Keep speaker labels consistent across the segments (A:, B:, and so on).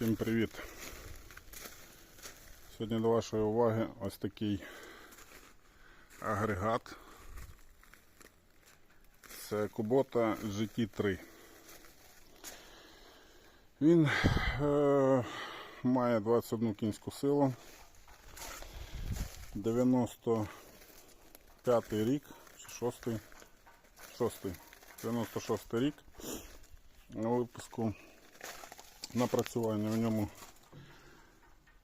A: Всім привіт! Сьогодні до вашої уваги ось такий агрегат. Це Kubota GT3. Він е, має 21 кінську силу. 95 рік чи 6 6 96 рік на випуску напрацювання в ньому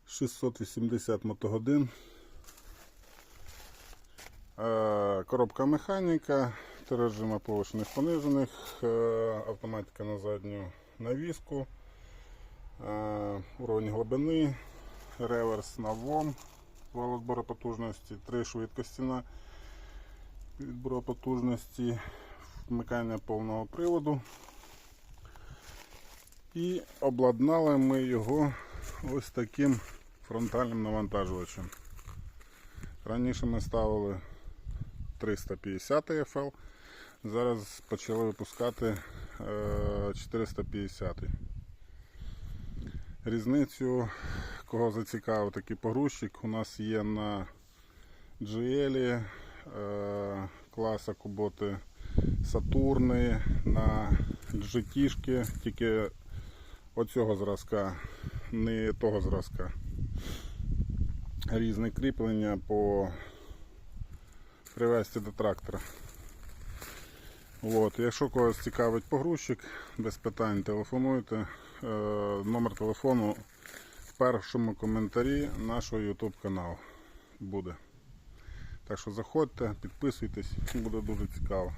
A: 680 мотогодин. Е, Коробка механіка, три режими понижених, е, автоматика на задню навіску, е, уровень глибини, реверс на ВОМ, валозбору потужності, три швидкості на відбору потужності, вмикання повного приводу. І обладнали ми його ось таким фронтальним навантажувачем. Раніше ми ставили 350 FL, зараз почали випускати е, 450. Різницю, кого зацікавив такий погрузчик, у нас є на GL е, класа Куботи Сатурни, на GT, тільки оцього зразка, не того зразка. Різне кріплення по привести до трактора. От, якщо когось цікавить погрузчик, без питань телефонуйте. Е, номер телефону в першому коментарі нашого YouTube каналу буде. Так що заходьте, підписуйтесь, буде дуже цікаво.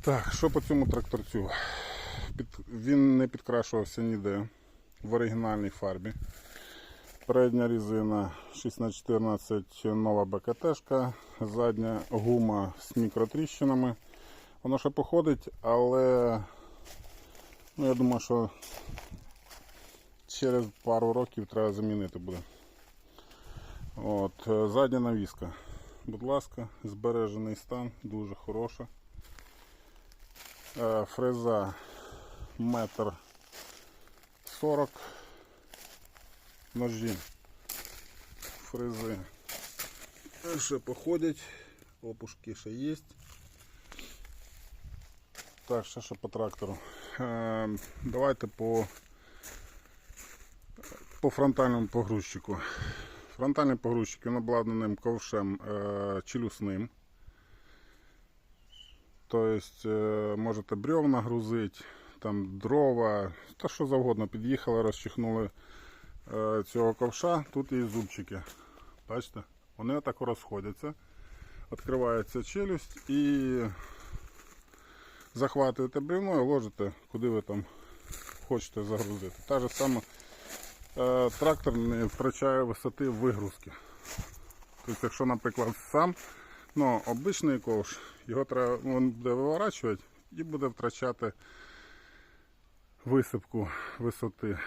A: Так, що по цьому тракторцю? Під, він не підкрашувався ніде в оригінальній фарбі. Передня резина 6х14 нова БКТшка, задня гума з мікротріщинами. Воно ще походить, але ну, я думаю, що через пару років треба замінити буде. От, е, задня навіска. Будь ласка, збережений стан, дуже хороша. Е, Фреза метр сорок ножі фрези ще походять, опушки ще є. Так, ще що по трактору. Е, давайте по, по фронтальному погрузчику. Фронтальний погрузчик він обладнаним ковшем е, челюсним. Тобто е, можете бревна грузити, там дрова, та що завгодно. Під'їхали, розчихнули е, цього ковша. Тут є зубчики. Бачите? Вони отак розходяться. Відкривається челюсть і захватуєте бревно і ложите, куди ви там хочете загрузити. Та ж саме е, трактор не втрачає висоти вигрузки. Тобто, якщо, наприклад, сам ну, обичний ковш, його треба він буде виворачувати і буде втрачати висипку висоти.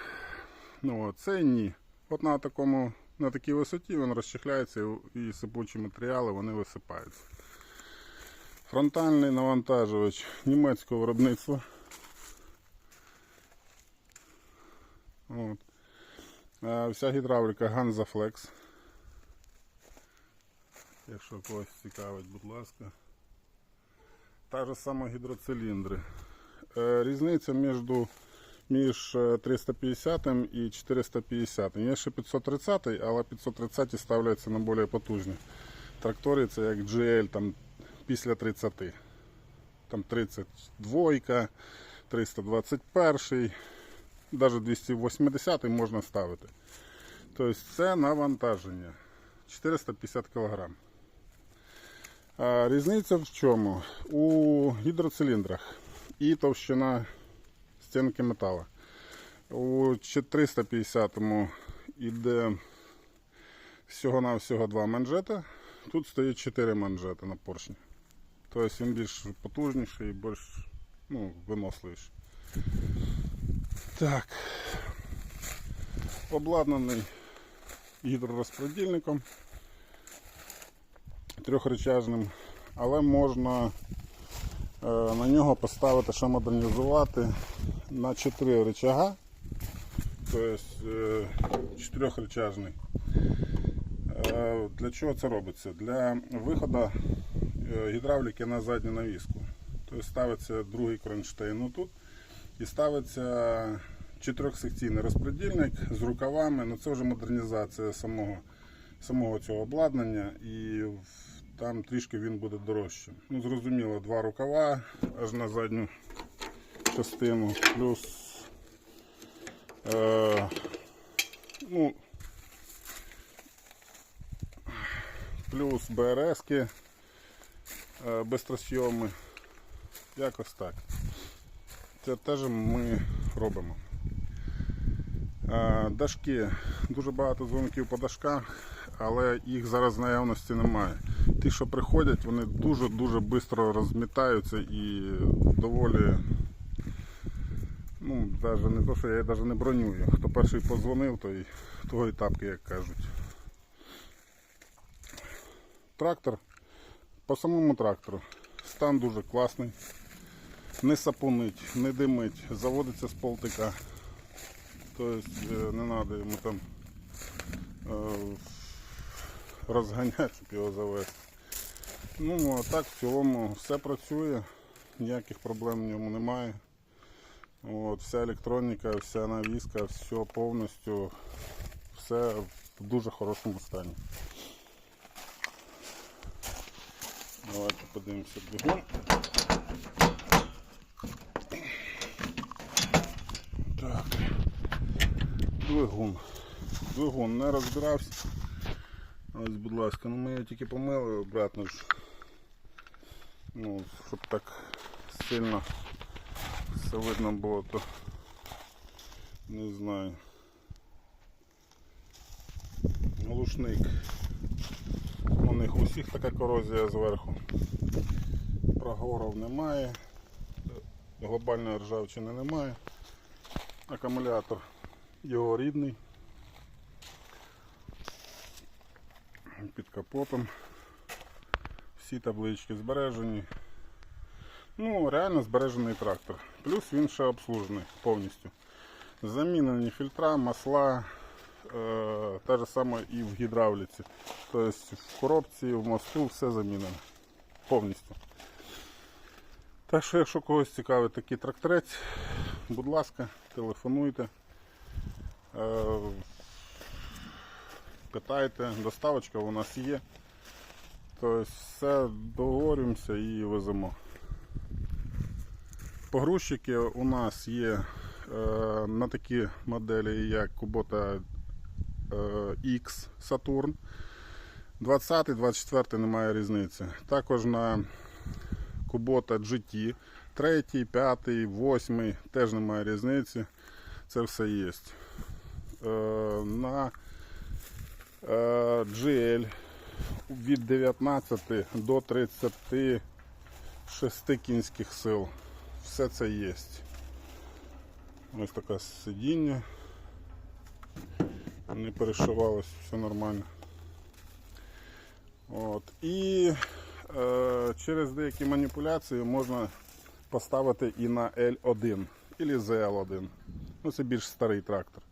A: Ну, це ні. От на такому, на такій висоті він розчехляється і сипучі матеріали вони висипаються. Фронтальний навантажувач німецького виробництва. От. Вся гідравліка Ganzaflex. Якщо когось цікавить, будь ласка. Та ж сама гідроциліндри. Е, Різниця між, між е, 350 і 450. Є ще 530, але 530 ставляться на більш потужні. Трактори це як GL там, після 30. Там 32, 321, навіть 280 можна ставити. Тобто це навантаження 450 кг. Різниця в чому? У гідроциліндрах і товщина стінки металу. У 350 йде всього-навсього два манжета. Тут стоїть 4 манжети на поршні. Тобто він більш потужніший і більш ну, виносливіший. Так. Обладнаний гідророзподільником трьохречажним, але можна на нього поставити, що модернізувати на 4 рычага тобто е, чотирьохречажний. Е, Для чого це робиться? Для виходу е, гідравліки на задню навіску. Тобто ставиться другий кронштейн тут і ставиться чотирьохсекційний розпредільник з рукавами. Ну це вже модернізація самого, самого цього обладнання і там трішки він буде дорожчим. Ну, зрозуміло, два рукава аж на задню частину, плюс е, ну, плюс БРСки е, бистросйоми. Якось так. Це теж ми робимо. Е, Дашки. Дуже багато дзвоників по дашках, але їх зараз наявності немає. Ті, що приходять, вони дуже-дуже швидко розмітаються і доволі. Ну, навіть не то, що я навіть не бронюю. Хто перший позвонив, той і тапки, як кажуть. Трактор. По самому трактору. Стан дуже класний. Не сапунить, не димить, заводиться з полтика. Тобто не треба йому там розганяти, щоб його завести. Ну, а так в цілому все працює, ніяких проблем в ньому немає. От, вся електроніка, вся навіска, все повністю, все в дуже хорошому стані. Давайте подивимося двигун. Так. Двигун. Двигун не розбирався. Ось, будь ласка, ну ми його тільки помили обратно ж. Ну, щоб так сильно все видно було, то не знаю. Глушник. У них усіх така корозія зверху. Прогоров немає, глобальної ржавчини немає. Акумулятор його рідний. Під капотом. Всі таблички збережені. Ну, реально збережений трактор. Плюс він ще обслужений повністю. Замінені фільтра, масла, е, те ж саме і в гідравліці. Тобто в коробці, в мосту все замінено. Повністю. Так що, якщо когось цікавить такий тракторець, будь ласка, телефонуйте. Е, питайте, доставочка у нас є. Тобто все договорюємося і веземо. Погрузчики у нас є е, на такі моделі, як Kubota е, X Saturn. 20, 24 немає різниці. Також на Kubota GT 3, 5, 8 теж немає різниці. Це все є. Е, на GL від 19 до 36 кінських сил. Все це є. Ось таке сидіння. Не перешивалось, все нормально. От. І е, через деякі маніпуляції можна поставити і на L1 або ZL1. Ну, це більш старий трактор.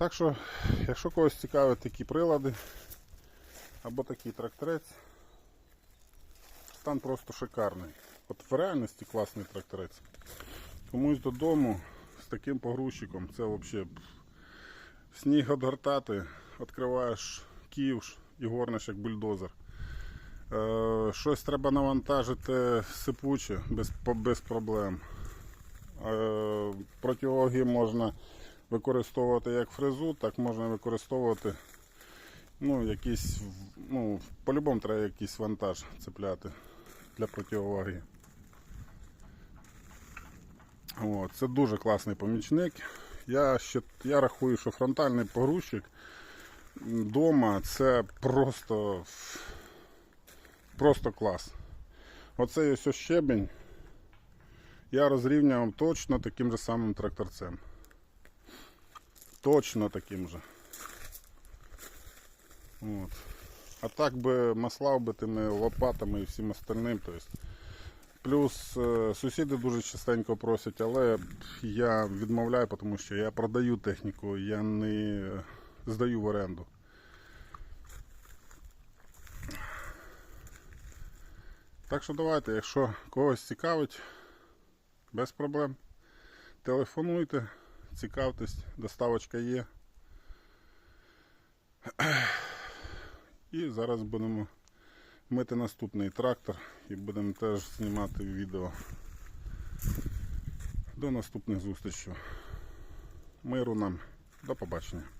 A: Так що, якщо когось цікавить такі прилади або такий тракторець, стан просто шикарний. От в реальності класний тракторець. Комусь додому з таким погрузчиком це взагалі сніг відгортати, відкриваєш ківш і горниш як бульдозер. Е, щось треба навантажити сипуче без, без проблем. Е, противаги можна використовувати як фрезу, так можна використовувати ну, якийсь, ну, по-любому треба якийсь вантаж цепляти для противаги. От, це дуже класний помічник. Я, ще, я рахую, що фронтальний погрузчик вдома це просто, просто клас. Оцей ось щебень я розрівняв точно таким же самим тракторцем. Точно таким же. От. А так би маслав би тими лопатами і всім остальним. То есть, Плюс е, сусіди дуже частенько просять, але я відмовляю, тому що я продаю техніку, я не здаю в оренду. Так що давайте, якщо когось цікавить, без проблем. Телефонуйте, цікавтесь, доставочка є. І зараз будемо мити наступний трактор і будемо теж знімати відео. До наступних зустрічей. Миру нам. До побачення.